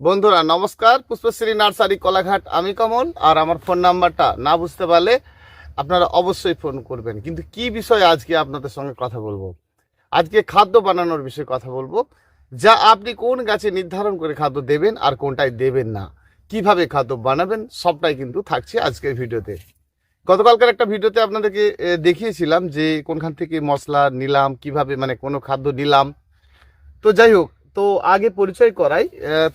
বন্ধুরা, নমস্কার। পুষ্পশ্রী নার্সারি কলাঘাট, আমি কমল, আর আমার ফোন নাম্বারটা না বুঝতে পারলে আপনারা অবশ্যই ফোন করবেন। কিন্তু কি বিষয়ে আজকে আপনাদের সঙ্গে কথা বলব? আজকে খাদ্য বানানোর বিষয়ে কথা বলব, যা আপনি কোন গাছে নির্ধারণ করে খাদ্য দেবেন আর কোনটাই দেবেন না। কীভাবে খাদ্য বানাবেন, সবটাই কিন্তু থাকছে আজকের ভিডিওতে। গতকালকার একটা ভিডিওতে আপনাদেরকে দেখিয়েছিলাম যে কোনখান থেকে মশলা নিলাম, কীভাবে মানে কোনো খাদ্য নিলাম। তো যাই হোক তো আগে পরিচয় করাই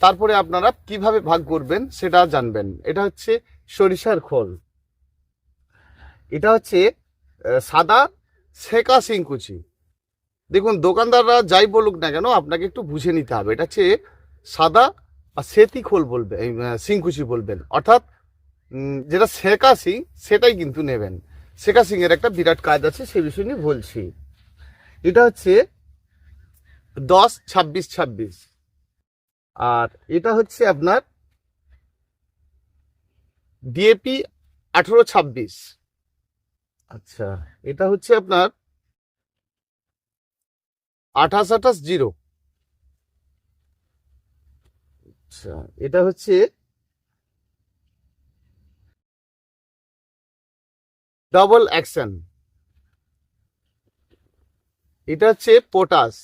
তারপরে আপনারা কীভাবে ভাগ করবেন সেটা জানবেন। এটা হচ্ছে সরিষার খোল। এটা হচ্ছে সাদা সেকা সিংকুচি দেখুন, দোকানদাররা যাই বলুক না কেন, আপনাকে একটু বুঝে নিতে হবে। এটা হচ্ছে সাদা আর সেতি খোল বলবে সিংকুচি বলবেন। অর্থাৎ যেটা সেকা সিং সেটাই কিন্তু নেবেন। সেকা সিং এর একটা বিরাট কাজ আছে, সে বিষয় নিয়ে বলছি। এটা হচ্ছে দশ, ছাব্বিশ ছাব্বিশ। আর এটা হচ্ছে আপনার ডিএপি আঠেরো, ছাব্বিশ। আচ্ছা এটা হচ্ছে আপনার আঠাশ আঠাশ, জিরো। আচ্ছা এটা হচ্ছে ডবল অ্যাকশন এটা হচ্ছে পটাশ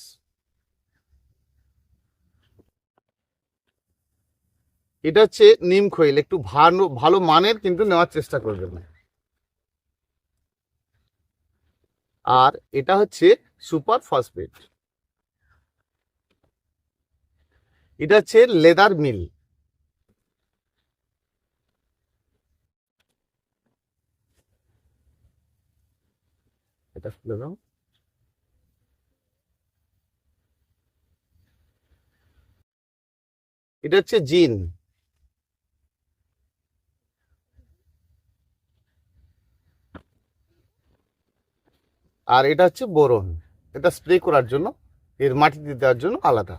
এটা হচ্ছে নিম খৈল, একটু ভালো ভালো মানের কিন্তু নেওয়ার চেষ্টা করবেন। আর এটা হচ্ছে সুপার ফসফেট। এটা হচ্ছে লেদার মিল। এটা খুলে দাও। এটা হচ্ছে জিন। আর এটা হচ্ছে বোরন। এটা স্প্রে করার জন্য, এর মাটিতে দেওয়ার জন্য আলাদা।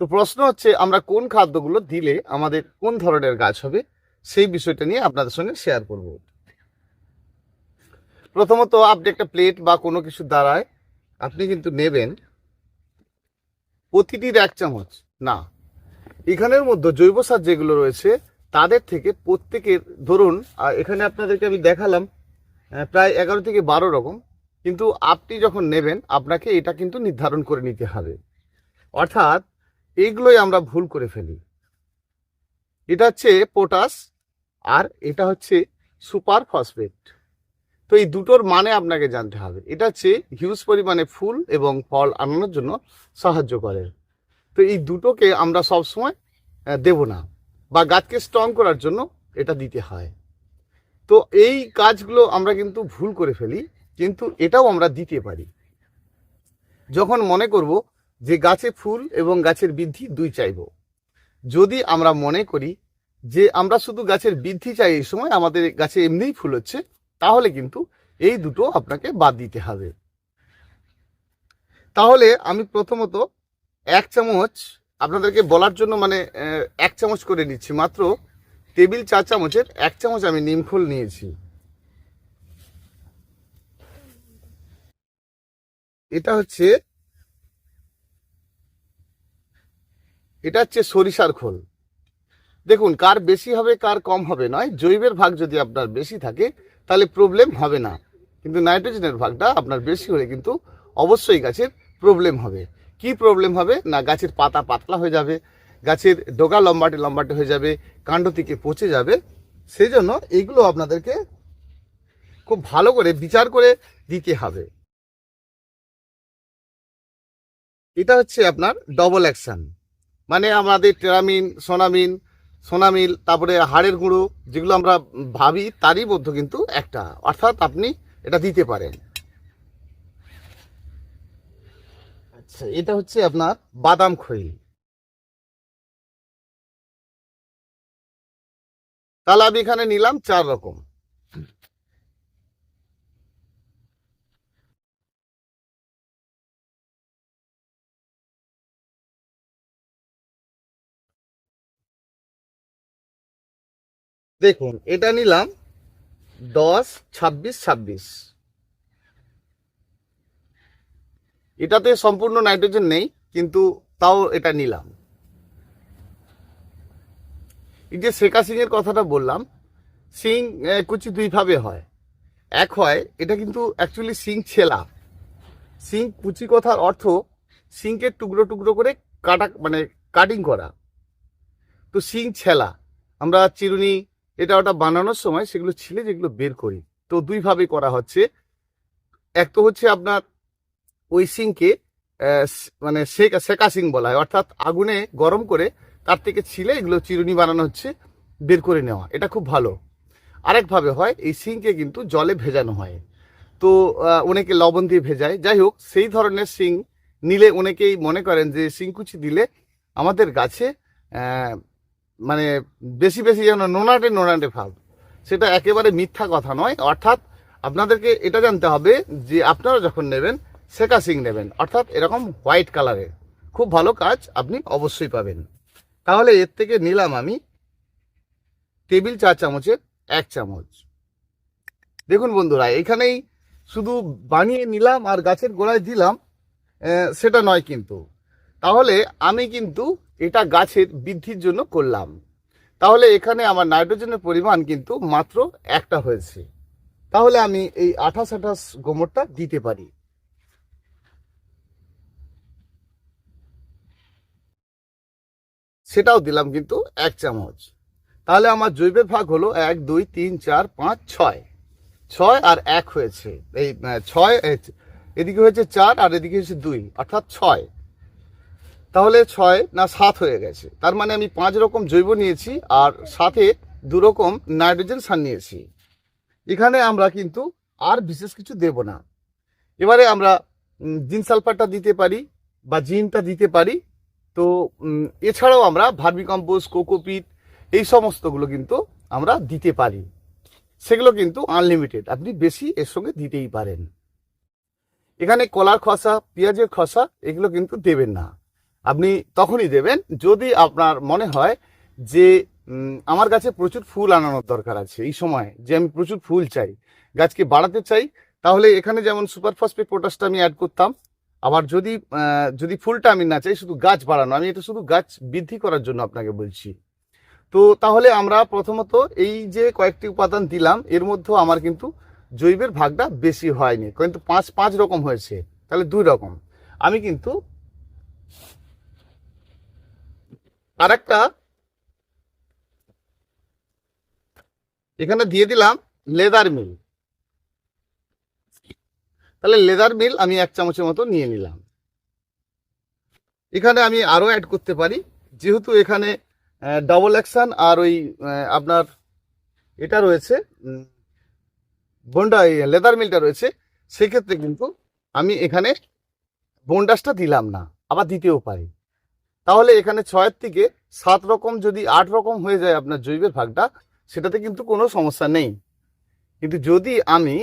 তো প্রশ্ন হচ্ছে, আমরা কোন খাদ্যগুলো দিলে আমাদের কোন ধরনের গাছ হবে? সেই বিষয়টা নিয়ে আপনাদের সঙ্গে শেয়ার করব। প্রথমত, আপনি একটা প্লেট বা কোনো কিছু দ্বারায় আপনি কিন্তু নেবেন প্রতিটির এক চামচ। না, এখানের মধ্যে জৈব সার যেগুলো রয়েছে, তাদের থেকে প্রত্যেকের, ধরুন এখানে আপনাদেরকে আমি দেখালাম প্রায় এগারো থেকে বারো রকম কিন্তু আপনি যখন নেবেন, আপনাকে এটা কিন্তু নির্ধারণ করে নিতে হবে। অর্থাৎ এইগুলোই আমরা ভুল করে ফেলি। এটা হচ্ছে পটাশ আর এটা হচ্ছে সুপার ফসফেট তো এই দুটোর মানে আপনাকে জানতে হবে। এটা হচ্ছে হিউজ পরিমাণে ফুল এবং ফল আনানোর জন্য সাহায্য করে। তো এই দুটোকে আমরা সবসময় দেব না বা গাছকে স্ট্রং করার জন্য এটা দিতে হয়। তো এই কাজগুলো আমরা কিন্তু ভুল করে ফেলি। কিন্তু এটাও আমরা দিতে পারি। যখন মনে করব যে গাছে ফুল এবং গাছের বৃদ্ধি দুই চাইব, যদি আমরা মনে করি যে আমরা শুধু গাছের বৃদ্ধি চাই এই সময় আমাদের গাছে এমনিই ফুল হচ্ছে, তাহলে কিন্তু এই দুটো আপনাকে বাদ দিতে হবে। তাহলে আমি প্রথমত এক চামচ, আপনাদেরকে বলার জন্য মানে এক চামচ করে নিচ্ছি মাত্র। টেবিল চা চামচের এক চামচ আমি নিমখোল নিয়েছি। এটা হচ্ছে এটা হচ্ছে সরিষার খোল। দেখুন, কার বেশি হবে, কার কম হবে নয়। জৈবের ভাগ যদি আপনার বেশি থাকে, তাহলে প্রবলেম হবে না। কিন্তু নাইট্রোজেনের ভাগটা আপনার বেশি হলে কিন্তু অবশ্যই গাছের প্রবলেম হবে। কি প্রবলেম হবে? না, গাছের পাতা পাতলা হয়ে যাবে, গাছের ডোগা লম্বাটে লম্বাটে হয়ে যাবে, কাণ্ড থেকে পচে যাবে। সেই জন্য এইগুলো আপনাদেরকে খুব ভালো করে বিচার করে দিতে হবে। এটা হচ্ছে আপনার ডবল অ্যাকশন মানে আমাদের টেরামিন সোনামিন সোনামিল তারপরে হাড়ের গুঁড়ো, যেগুলো আমরা ভাবি, তারই মধ্যে কিন্তু একটা। অর্থাৎ আপনি এটা দিতে পারেন। আচ্ছা এটা হচ্ছে আপনার বাদাম খই তাহলে আমি এখানে নিলাম চার রকম। দেখুন, এটা নিলাম দশ, ছাব্বিশ ছাব্বিশ। এটাতে সম্পূর্ণ নাইট্রোজেন নেই, কিন্তু তাও এটা নিলাম। এই যে শেখা সিংয়ের কথাটা বললাম, সিং কুচি দুইভাবে হয়। এক হয়, এটা কিন্তু অ্যাকচুয়ালি সিং ছেলা। সিং কুচি কথার অর্থ সিংকে টুকরো টুকরো করে কাটা মানে কাটিং করা। তো সিং ছেলা, আমরা চিরুনি এটা ওটা বানানোর সময় সেগুলো ছিলে যেগুলো বের করি। তো দুইভাবে করা হচ্ছে। এক তো হচ্ছে আপনার ওই সিংকে মানে সেকা সেকা সিং বলা হয়। অর্থাৎ আগুনে গরম করে তার থেকে ছিলে এগুলো চিরুনি বানানো হচ্ছে, বের করে নেওয়া। এটা খুব ভালো। আরেকভাবে হয়, এই সিংকে কিন্তু জলে ভেজানো হয়। তো অনেকে লবণ দিয়ে ভেজায়। যাই হোক, সেই ধরনের সিং নিলে অনেকেই মনে করেন যে সিংকুচি দিলে আমাদের গাছে মানে বেশি বেশি যেন নোনাটে নোনাটে ভাব। সেটা একেবারে মিথ্যা কথা নয়। অর্থাৎ আপনাদেরকে এটা জানতে হবে যে আপনারা যখন নেবেন সেকা সিং নেবেন। অর্থাৎ এরকম হোয়াইট কালারের। খুব ভালো কাজ আপনি অবশ্যই পাবেন। তাহলে এর থেকে নিলাম আমি টেবিল চা চামচের এক চামচ। দেখুন বন্ধুরা, এখানেই শুধু বানিয়ে নিলাম আর গাছের গোড়ায় দিলাম সেটা নয় কিন্তু। তাহলে আমি কিন্তু এটা গাছের বৃদ্ধির জন্য করলাম। তাহলে এখানে আমার নাইট্রোজেনের পরিমাণ কিন্তু মাত্র একটা হয়েছে। তাহলে আমি এই আঠাশ আঠাশ গোমরটা দিতে পারি। সেটাও দিলাম কিন্তু এক চামচ। তাহলে আমার জৈবের ভাগ হলো এক, দুই, তিন, চার, পাঁচ, ছয়। ছয় আর এক হয়েছে। এই, ছয়, এদিকে হয়েছে চার আর এদিকে হয়েছে দুই, অর্থাৎ ছয়। তাহলে ছয় না সাত হয়ে গেছে। তার মানে আমি পাঁচ রকম জৈব নিয়েছি আর সাথে দু রকম নাইট্রোজেন সার নিয়েছি। এখানে আমরা কিন্তু আর বিশেষ কিছু দেব না। এবারে আমরা জিন সালফারটা দিতে পারি বা জিনটা দিতে পারি। তো এছাড়াও আমরা ভার্মি কম্পোস্ট কোকোপিট এই সমস্তগুলো কিন্তু আমরা দিতে পারি। সেগুলো কিন্তু আনলিমিটেড, আপনি বেশি এর সঙ্গে দিতেই পারেন। এখানে কলার খসা, পেঁয়াজের খসা, এগুলো কিন্তু দেবেন না। আপনি তখনই দেবেন যদি আপনার মনে হয় যে আমার গাছে প্রচুর ফুল আনানোর দরকার আছে এই সময়, যে আমি প্রচুর ফুল চাই, গাছকে বাড়াতে চাই, তাহলে এখানে যেমন সুপার ফসফেট পটাশটা আমি অ্যাড করতাম, আবার যদি যদি ফুলটা আমি না চাই, শুধু গাছ বাড়ানো, আমি এটা শুধু গাছ বৃদ্ধি করার জন্য আপনাকে বলছি। তো তাহলে আমরা প্রথমত এই যে কয়েকটি উপাদান দিলাম, এর মধ্যেও আমার কিন্তু জৈবের ভাগটা বেশি হয়নি, কিন্তু পাঁচ পাঁচ রকম হয়েছে, তাহলে দুই রকম। আমি কিন্তু আরেকটা। এখানে দিয়ে দিলাম লেদার মিল। তাহলে লেদার মিল আমি এক চামচের মতো নিয়ে নিলাম। এখানে আমি আরও অ্যাড করতে পারি। যেহেতু এখানে ডবল অ্যাকশন আর ওই আপনার এটা রয়েছে বন্ডা লেদার মিলটা রয়েছে, সেক্ষেত্রে কিন্তু আমি এখানে বন্ডাসটা দিলাম না, আবার দিতেও পারি। তাহলে এখানে ছয়ের থেকে সাত রকম যদি আট রকম হয়ে যায় আপনার জৈবের ভাগটা, সেটাতে কিন্তু কোনো সমস্যা নেই। কিন্তু যদি আমি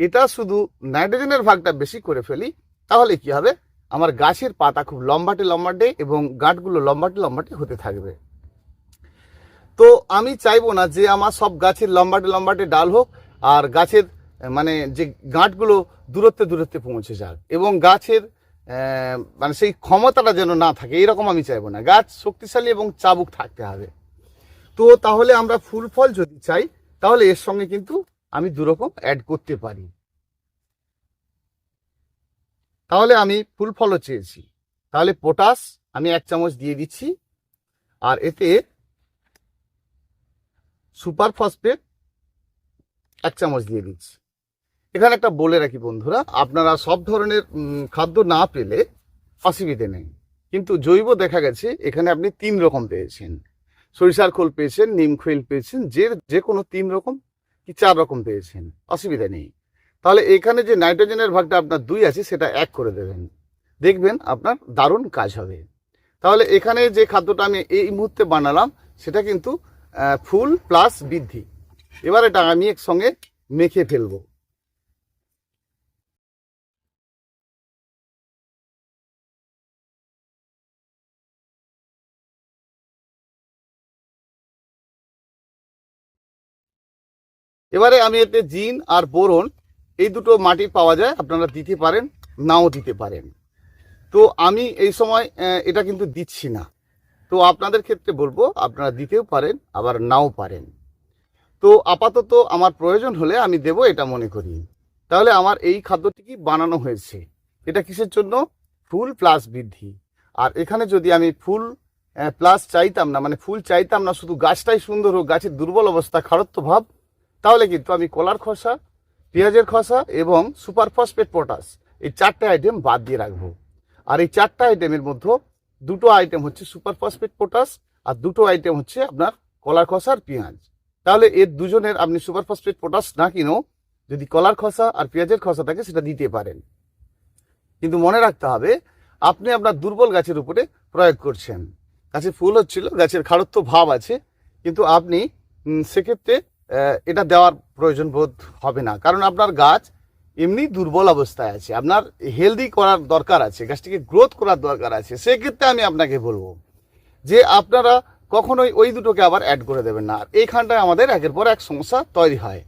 এটা শুধু নাইট্রোজেনের ভাগটা বেশি করে ফেলি, তাহলে কি হবে? আমার গাছের পাতা খুব লম্বাটে লম্বাটে এবং গাঁটগুলো লম্বাটে লম্বাটে হতে থাকবে। তো আমি চাইব না যে আমার সব গাছের লম্বাটে লম্বাটে ডাল হোক, আর গাছের মানে যে গাঁটগুলো দূরত্বে দূরত্বে পৌঁছে যাক। এবং গাছের মানে সেই ক্ষমতাটা যেন না থাকে, এরকম আমি চাইব না। গাছ শক্তিশালী এবং চাবুক থাকতে হবে। তো তাহলে আমরা ফুল ফল যদি চাই, তাহলে এর সঙ্গে কিন্তু আমি দুরকম অ্যাড করতে পারি। তাহলে আমি ফুল ফলও চেয়েছি। তাহলে পটাশ আমি এক চামচ দিয়ে দিচ্ছি। আর এতে সুপার ফসফেট এক চামচ দিয়ে দিচ্ছি। এখানে একটা বলে রাখি বন্ধুরা, আপনারা সব ধরনের খাদ্য না পেলে অসুবিধে নেই। কিন্তু জৈব দেখা গেছে, এখানে আপনি তিন রকম পেয়েছেন। সরিষার খোল পেয়েছেন, নিম খৈল পেয়েছেন, যে যে কোনো তিন রকম কি চার রকম পেয়েছেন, অসুবিধা নেই। তাহলে এখানে যে নাইট্রোজেনের ভাগটা আপনার দুই আছে, সেটা এক করে দেবেন। দেখবেন আপনার দারুণ কাজ হবে। তাহলে এখানে যে খাদ্যটা আমি এই মুহূর্তে বানালাম, সেটা কিন্তু ফুল প্লাস বৃদ্ধি। এবার এটা আমি একসঙ্গে মেখে ফেলব। এবারে আমি এতে জিন আর বোরন, এই দুটো মাটি পাওয়া যায়, আপনারা দিতে পারেন, নাও দিতে পারেন। তো আমি এই সময় এটা কিন্তু দিচ্ছি না। তো আপনাদের ক্ষেত্রে বলব, আপনারা দিতেও পারেন, আবার নাও পারেন। তো আপাতত আমার প্রয়োজন হলে আমি দেব এটা মনে করি। তাহলে আমার এই খাদ্যটি কি বানানো হয়েছে? এটা কিসের জন্য? ফুল প্লাস বৃদ্ধি। আর এখানে যদি আমি ফুল প্লাস চাইতাম না মানে ফুল চাইতাম না, শুধু গাছটাই সুন্দর হোক, গাছের দুর্বল অবস্থা, খারত্ব ভাব তাহলে কিন্তু আমি কলার খসা, পেঁয়াজের খসা এবং সুপার ফসফেট পটাশ এই চারটে আইটেম বাদ দিয়ে রাখব। আর এই চারটা আইটেমের মধ্যে দুটো আইটেম হচ্ছে সুপার ফসফেট পটাশ আর দুটো আইটেম হচ্ছে আপনার কলার খসা আর পেঁয়াজ। তাহলে এর দুজনের আপনি সুপার ফসফেট পটাশ না কিনেও যদি কলার খসা আর পেঁয়াজের খসা থাকে সেটা দিতে পারেন। কিন্তু মনে রাখতে হবে, আপনি আপনার দুর্বল গাছের উপরে প্রয়োগ করছেন। গাছে ফুল হচ্ছিল, গাছের খাড়ত্ব ভাব আছে, কিন্তু আপনি সেক্ষেত্রে এটা দেওয়ার প্রয়োজন বোধ হবে না। কারণ আপনার গাছ এমনি দুর্বল অবস্থায় আছে। আপনার হেলদি করার দরকার আছে, গাছটিকে গ্রোথ করার দরকার আছে। সেক্ষেত্রে আমি আপনাকে বলব যে আপনারা কখনোই ওই দুটোকে আবার অ্যাড করে দেবেন না। আর এইখানটায় আমাদের একের পর এক সমস্যা তৈরি হয়।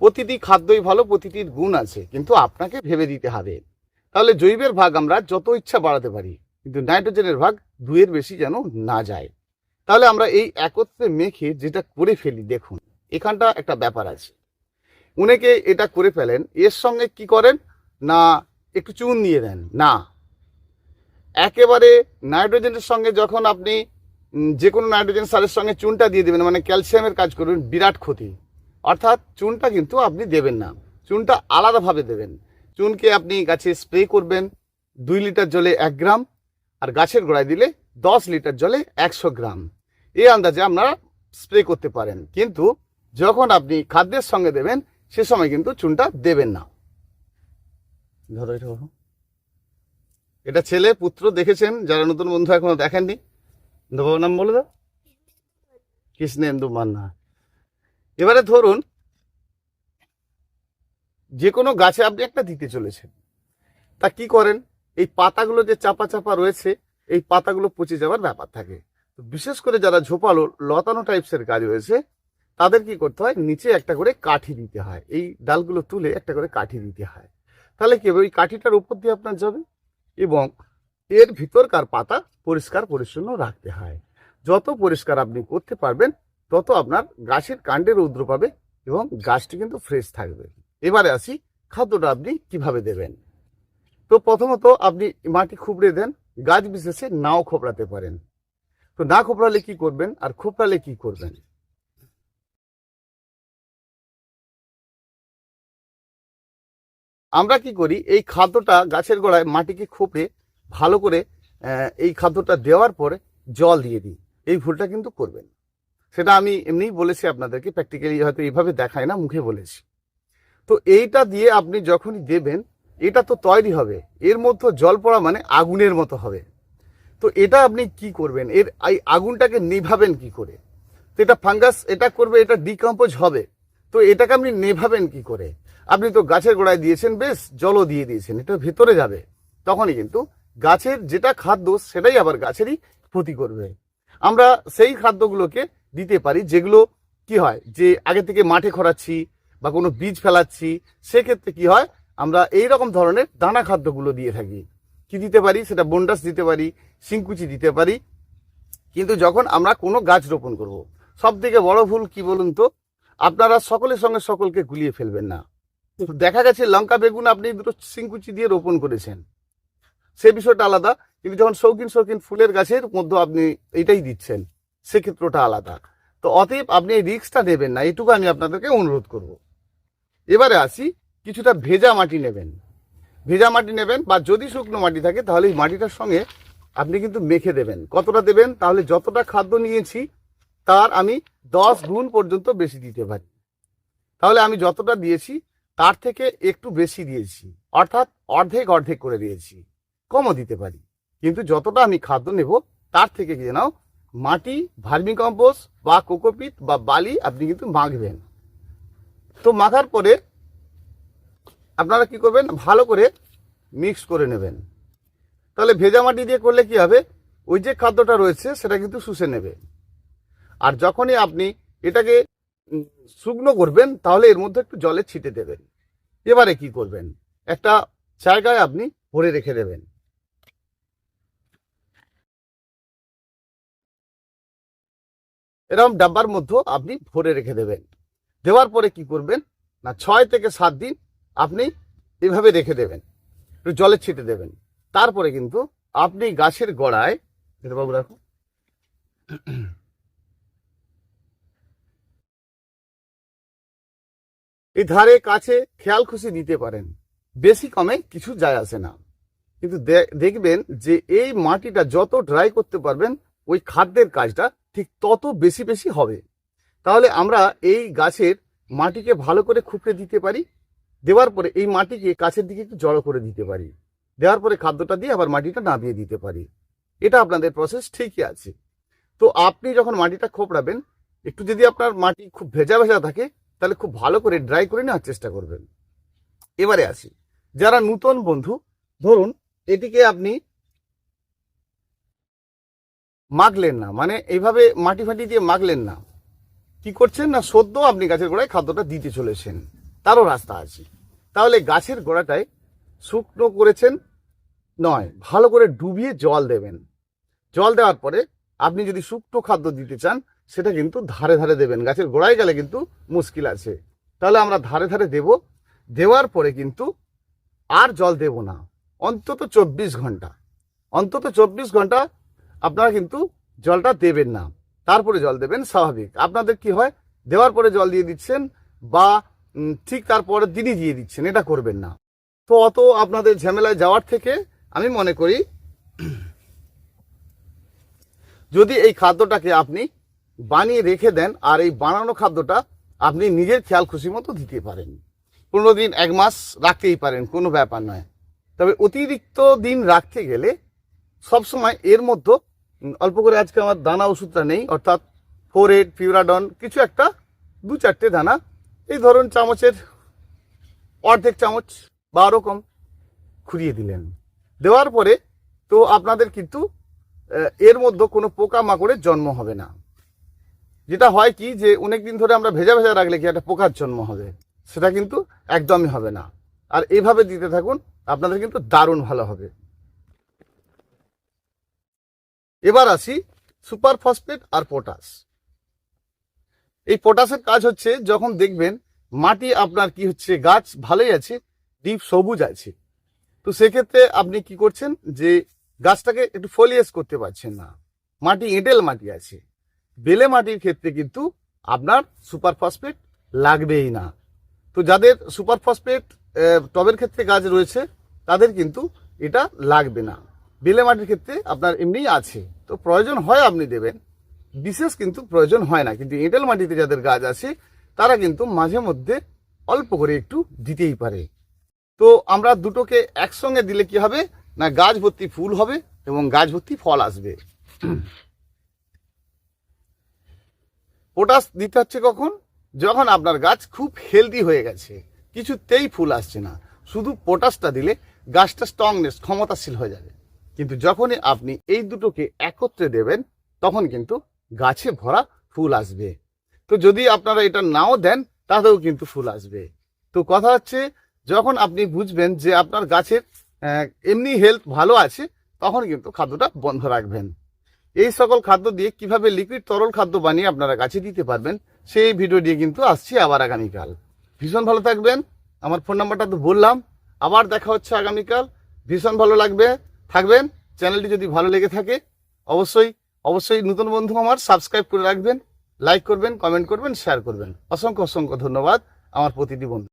প্রতিটি খাদ্যই ভালো, প্রতিটির গুণ আছে, কিন্তু আপনাকে ভেবে দিতে হবে। তাহলে জৈবের ভাগ আমরা যত ইচ্ছা বাড়াতে পারি, কিন্তু নাইট্রোজেনের ভাগ দুইয়ের বেশি যেন না যায়। তাহলে আমরা এই একত্রে মেখে যেটা করে ফেলি, দেখুন। এখানটা একটা ব্যাপার আছে। অনেকে এটা করে ফেলেন, এর সঙ্গে কি করেন? না, একটু চুন দিয়ে দেন, না। একেবারে নাইট্রোজেনের সঙ্গে যখন আপনি যে কোনো নাইট্রোজেন সারের সঙ্গে চুনটা দিয়ে দেবেন মানে ক্যালসিয়ামের কাজ করবেন, বিরাট ক্ষতি। অর্থাৎ চুনটা কিন্তু আপনি দেবেন না। চুনটা আলাদাভাবে দেবেন। চুনকে আপনি গাছে স্প্রে করবেন দুই লিটার জলে এক গ্রাম, আর গাছের গোড়ায় দিলে দশ লিটার জলে একশো গ্রাম। এই আন্দাজে আপনারা স্প্রে করতে পারেন। কিন্তু যখন আপনি খাদ্যের সঙ্গে দেবেন, সে সময় কিন্তু চুনটা দেবেন না। ধরো এটা। এটা ছেলে, পুত্র দেখেছেন? যারা নতুন বন্ধু এখনও দেখেননি? বাবার নাম বলে দাও। কৃষ্ণেন্দু মান্না। এবারে ধরুন, যে কোনো গাছে আপনি একটা দিতে চলেছেন। তা কি করেন? এই পাতাগুলো যে চাপা চাপা রয়েছে, এই পাতাগুলো পচে যাওয়ার ব্যাপার থাকে। বিশেষ করে যারা ঝোপালো লতানো টাইপসের গাছ রয়েছে তাদের কি করতে হয়? নিচে একটা করে কাঠি দিতে হয়। এই ডালগুলো তুলে একটা করে কাঠি দিতে হয়। তাহলে কি হবে? ওই কাঠিটার উপর দিয়ে আপনার যাবে এবং এর ভিতরকার পাতা পরিষ্কার পরিচ্ছন্ন রাখতে হয়। যত পরিষ্কার আপনি করতে পারবেন, তত আপনার গাছের কাণ্ডে রৌদ্র পাবে এবং গাছটি কিন্তু ফ্রেশ থাকবে। এবারে আসি খাদ্যটা আপনি কীভাবে দেবেন? তো প্রথমত আপনি মাটি খুবড়ে দেন, গাছ বিশেষে নাও খোপড়াতে পারেন। তো না খোপড়ালে কি করবেন আর খোপড়ালে কি করবেন? আমরা কি করি, এই খাদ্যটা গাছের গোড়ায় মাটিকে খোপে ভালো করে এই খাদ্যটা দেওয়ার পরে জল দিয়ে দিই। এই ভুলটা কিন্তু করবেন সেটা আমি এমনিই বলেছি আপনাদেরকে প্র্যাকটিক্যালি হয়তো এইভাবে দেখায় না, মুখে বলেছি। তো এইটা দিয়ে আপনি যখনই দেবেন, এটা তো তৈরি হবে। এর মধ্যে জল পড়া মানে আগুনের মতো হবে। তো এটা আপনি কি করবেন? এর এই আগুনটাকে নিভাবেন কি করে? তো এটা ফাঙ্গাস, এটা করবে, এটা ডিকম্পোজ হবে। তো এটাকে আপনি নেভাবেন কি করে? আপনি তো গাছের গোড়ায় দিয়েছেন, বেশ জলও দিয়ে দিয়েছেন, এটা ভেতরে যাবে। তখনই কিন্তু গাছের যেটা খাদ্য, সেটাই আবার গাছেরই ক্ষতি করবে। আমরা সেই খাদ্যগুলোকে দিতে পারি, যেগুলো কি হয়, যে আগে থেকে মাঠে খরাচ্ছি বা কোনো বীজ ফেলাচ্ছি, সেক্ষেত্রে কি হয়, আমরা এই রকম ধরনের দানা খাদ্যগুলো দিয়ে থাকি। কি দিতে পারি, সেটা বন্ডাস দিতে পারি, শিংকুচি দিতে পারি। কিন্তু যখন আমরা কোনো গাছ রোপণ করব সব থেকে বড় ভুল কি বলুন তো? আপনারা সকলের সঙ্গে সকলকে গুলিয়ে ফেলবেন না। দেখা গেছে লঙ্কা বেগুন আপনি দুটো শিংকুচি দিয়ে রোপণ করেছেন। সে বিষয়টা আলাদা, কিন্তু যখন শৌখিন শৌখিন ফুলের গাছের মধ্যে আপনি এটাই দিচ্ছেন সেক্ষেত্রটা আলাদা। তো অতএব আপনি এই রিস্কটা নেবেন না, এটুকু আমি আপনাদেরকে অনুরোধ করব। এবারে আসি, কিছুটা ভেজা মাটি নেবেন। ভেজা মাটি নেবেন বা যদি শুকনো মাটি থাকে, তাহলে এই মাটিটার সঙ্গে আপনি কিন্তু মেখে দেবেন। কতটা দেবেন? তাহলে যতটা খাদ্য নিয়েছি, তার আমি দশ গুণ পর্যন্ত বেশি দিতে পারি। তাহলে আমি যতটা দিয়েছি তার থেকে একটু বেশি দিয়েছি। অর্থাৎ অর্ধেক অর্ধেক করে দিয়েছি। কমও দিতে পারি। কিন্তু যতটা আমি খাদ্য নেব, তার থেকে নাও মাটি ভার্মি কম্পোস্ট বা কোকোপিট বা বালি আপনি কিন্তু মাখবেন। তো মাখার পরে আপনারা কি করবেন? ভালো করে মিক্স করে নেবেন। তাহলে ভেজা মাটি দিয়ে করলে কি হবে? ওই যে খাদ্যটা রয়েছে, সেটা কিন্তু শুষে নেবে। আর যখনই আপনি এটাকে শুকনো করবেন, তাহলে এর মধ্যে একটু জলে ছিটে দেবেন। এবারে কি করবেন? একটা জায়গায় আপনি ভরে রেখে দেবেন। এরকম ডাব্বার মধ্যে আপনি ভরে রেখে দেবেন। দেওয়ার পরে কি করবেন? না, ছয় থেকে সাত দিন আপনি এভাবে রেখে দেবেন। একটু জলে ছিটে দেবেন। তারপরে কিন্তু আপনি গাছের গোড়ায় বাবু রাখো। এই ধারে কাছে খেয়াল খুশি দিতে পারেন। বেশি কমে কিছু যায় আসে না। কিন্তু দেখবেন যে এই মাটিটা যত ড্রাই করতে পারবেন, ওই খাদ্যের কাজটা ঠিক তত বেশি বেশি হবে। তাহলে আমরা এই গাছের মাটিকে ভালো করে খুপড়ে দিতে পারি। দেওয়ার পরে এই মাটিকে কাছের দিকে একটু জড়ো করে দিতে পারি। দেওয়ার পরে খাদ্যটা দিয়ে আবার মাটিটা নামিয়ে দিতে পারি। এটা আপনাদের প্রসেস ঠিকই আছে। তো আপনি যখন মাটিটা খোপড়াবেন, একটু যদি আপনার মাটি খুব ভেজা ভেজা থাকে তাহলে খুব ভালো করে ড্রাই করে নেওয়ার চেষ্টা করবেন। এবারে আসি। যারা নূতন বন্ধু, ধরুন এটিকে আপনি মাগলেন না মানে এইভাবে মাটি ফাটি দিয়ে মাগলেন না। কি করছেন না, সদ্য আপনি গাছের গোড়ায় খাদ্যটা দিতে চলেছেন। তারও রাস্তা আছে। তাহলে গাছের গোড়াটায় শুকনো করেছেন নয়, ভালো করে ডুবিয়ে জল দেবেন। জল দেওয়ার পরে আপনি যদি শুকনো খাদ্য দিতে চান সেটা কিন্তু ধারে ধারে দেবেন। গাছের গোড়ায় গেলে কিন্তু মুশকিল আছে। তাহলে আমরা ধারে ধারে দেব। দেওয়ার পরে কিন্তু আর জল দেব না। অন্তত চব্বিশ ঘণ্টা। অন্তত চব্বিশ ঘণ্টা আপনারা কিন্তু জলটা দেবেন না। তারপরে জল দেবেন স্বাভাবিক। আপনাদের কি হয়? দেওয়ার পরে জল দিয়ে দিচ্ছেন বা ঠিক তারপরের দিনই দিয়ে দিচ্ছেন। এটা করবেন না। তো অত আপনাদের ঝামেলায় যাওয়ার থেকে আমি মনে করি, যদি এই খাদ্যটাকে আপনি বানিয়ে রেখে দেন আর এই বানানো খাদ্যটা আপনি নিজের খেয়াল খুশি মতো দিতে পারেন। পনেরো দিন, এক মাস রাখতেই পারেন, কোনো ব্যাপার নয়। তবে অতিরিক্ত দিন রাখতে গেলে সবসময় এর মধ্যে অল্প করে আজকে আমার দানা ওষুধটা নেই, অর্থাৎ ফোর এইট পিউরাডন কিছু একটা, দু চারটে দানা, এই ধরুন চামচের অর্ধেক চামচ বা ওরকম খুঁড়িয়ে দিলেন। দেওয়ার পরে তো আপনাদের কিন্তু এর মধ্যে কোনো পোকা মাকড়ের জন্ম হবে না। যেটা হয় কি যে অনেক দিন ধরে আমরা ভেজা ভেজা রাখলে কি একটা পোকার জন্ম হবে। সেটা কিন্তু একদমই হবে না। আর এইভাবে দিতে থাকুন, আপনাদের কিন্তু দারুণ ভালো হবে। এবার আসি সুপার ফসফেট আর পটাশ। এই পটাশের কাজ হচ্ছে যখন দেখবেন মাটি আপনার কি হচ্ছে, গাছ ভালোই আছে, ডিপ সবুজ আছে। তো সেক্ষেত্রে আপনি কি করছেন যে, গাছটাকে একটু ফলিয়াস করতে পারছেন না। মাটি এঁটেল মাটি আছে। বেলে মাটির ক্ষেত্রে কিন্তু আপনার সুপার ফসফেট লাগবেই না। তো যাদের সুপার ফসফেট টবের ক্ষেত্রে গাছ রয়েছে, তাদের কিন্তু এটা লাগবে না। বেলে মাটির ক্ষেত্রে আপনার এমনিই আছে। তো প্রয়োজন হয় আপনি দেবেন। বিশেষ কিন্তু প্রয়োজন হয় না। কিন্তু এঁটেল মাটিতে যাদের গাছ আছে, তারা কিন্তু মাঝে মধ্যে অল্প করে একটু দিতেই পারে। তো আমরা দুটোকে একসঙ্গে দিলে কি হবে? না গাছ ভর্তি ফুল হবে এবং গাছ ভর্তি ফল আসবে। পটাশ দিতে হচ্ছে কখন? যখন আপনার গাছ খুব হেলদি হয়ে গেছে, কিছুতেই ফুল আসছে না। শুধু পটাশটা দিলে গাছটা স্ট্রংনেস ক্ষমতাশীল হয়ে যাবে। কিন্তু যখনই আপনি এই দুটোকে একত্রে দেবেন, তখন কিন্তু গাছে ভরা ফুল আসবে। তো যদি আপনারা এটা নাও দেন, তাতেও কিন্তু ফুল আসবে। তো কথা হচ্ছে, যখন আপনি বুঝবেন যে আপনার গাছের এমনি হেলথ ভালো আছে, তখন কিন্তু খাদ্যটা বন্ধ রাখবেন। এই সকল খাদ্য দিয়ে কীভাবে লিকুইড তরল খাদ্য বানিয়ে আপনারা গাছে দিতে পারবেন, সেই ভিডিও দিয়ে কিন্তু আসছি আবার আগামীকাল। ভীষণ ভালো থাকবেন। আমার ফোন নাম্বারটা তো বললাম। আবার দেখা হচ্ছে আগামীকাল। ভীষণ ভালো লাগবে। থাকবেন। চ্যানেলটি যদি ভালো লেগে থাকে, অবশ্যই অবশ্যই নতুন বন্ধু আমার সাবস্ক্রাইব করে রাখবেন। লাইক করবেন কমেন্ট করবেন শেয়ার করবেন। অসংখ্য অসংখ্য ধন্যবাদ। আমার প্রতিটি বন্ধু।